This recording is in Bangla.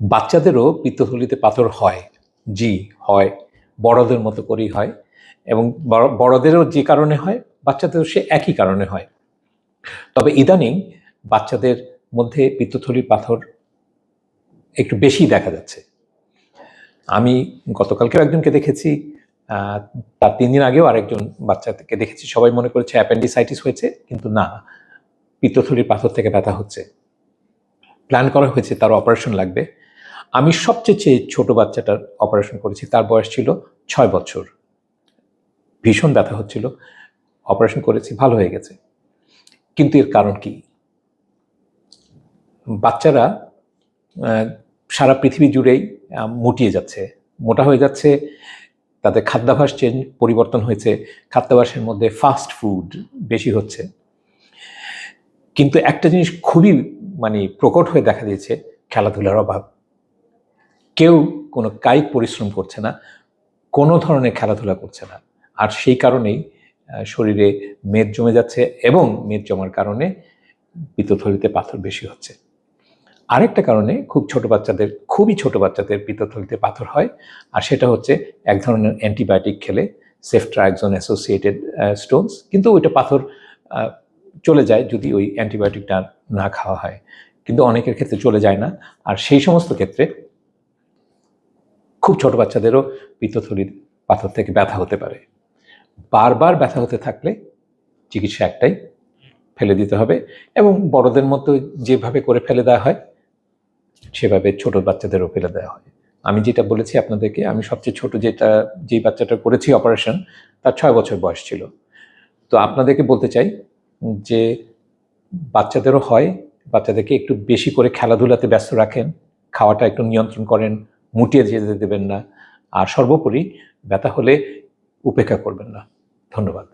বাচ্চাদেরও পিত্তথলিতে পাথর হয়, জি, হয়, বড়দের মতো করেই হয় এবং বড়- বড়দেরও যে কারণে হয়, বাচ্চাদেরও সে একই কারণে হয়। তবে ইদানিং বাচ্চাদের মধ্যে পিত্তথলির পাথর একটু বেশি দেখা যাচ্ছে। আমি গতকালকেও একজনকে দেখেছি তার তিন দিন আগেও আরেকজন বাচ্চাকে দেখেছি, সবাই মনে করেছে অ্যাপেন্ডিসাইটিস হয়েছে, কিন্তু না, পিত্তথলির পাথর থেকে ব্যথা হচ্ছে। প্ল্যান করা হয়েছে তার অপারেশন লাগবে। আমি সবচেয়ে চেয়ে ছোট বাচ্চাটার অপারেশন করেছি। তার বয়স ছিল ছয় বছর। ভীষণ ব্যথা হচ্ছিল। অপারেশন করেছি, ভালো হয়ে গেছে। কিন্তু এর কারণ কি? বাচ্চারা সারা পৃথিবী জুড়েই মুটিয়ে যাচ্ছে। মোটা হয়ে যাচ্ছে, তাদের খাদ্যাভ্যাস চেঞ্জ পরিবর্তন হয়েছে। খাদ্যাভ্যাসের মধ্যে ফাস্ট ফুড বেশি হচ্ছে। কিন্তু একটা জিনিস খুবই মানে প্রকট হয়ে দেখা দিয়েছে, খেলাধুলার অভাব। কেউ কোনো কায়িক পরিশ্রম করছে না, কোনো ধরনের খেলাধুলা করছে না। আর সেই কারণেই শরীরে মেদ জমে যাচ্ছে এবং মেদ জমার কারণে পিত্তথলিতে পাথর বেশি হচ্ছে। আরেকটা কারণে খুব ছোট বাচ্চাদের, খুবই ছোট বাচ্চাদের পিত্তথলিতে পাথর হয়, আর সেটা হচ্ছে এক ধরনের অ্যান্টিবায়োটিক খেলে সেফট্রাক্সন অ্যাসোসিয়েটেড স্টোনস, কিন্তু ওইটা পাথর চলে যায় যদি ওই অ্যান্টিবায়োটিকটা না খাওয়া হয়। কিন্তু অনেকের ক্ষেত্রে চলে যায় না, আর সেই সমস্ত ক্ষেত্রে খুব ছোট বাচ্চাদেরও পিত্তথলির পাথর থেকে ব্যথা হতে পারে। বারবার ব্যথা হতে থাকলে চিকিৎসা একটাই, ফেলে দিতে হবে এবং বড়দের মতো যেভাবে করে ফেলে দেওয়া হয়, সেভাবে ছোট বাচ্চাদেরও ফেলে দেওয়া হয়। আমি যেটা বলেছি আপনাদেরকে, আমি সবচেয়ে ছোট যেটা, যেই বাচ্চাটা করেছি অপারেশন, তার ছয় বছর বয়স ছিল। তো আপনাদেরকে বলতে চাই যে বাচ্চাদেরও হয়, বাচ্চাদেরকে একটু বেশি করে খেলাধুলাতে ব্যস্ত রাখেন, খাওয়াটা একটু নিয়ন্ত্রণ করেন মুটিয়ে যেতে দেবেন না। আর সর্বোপরি ব্যথা হলে উপেক্ষা করবেন না। ধন্যবাদ।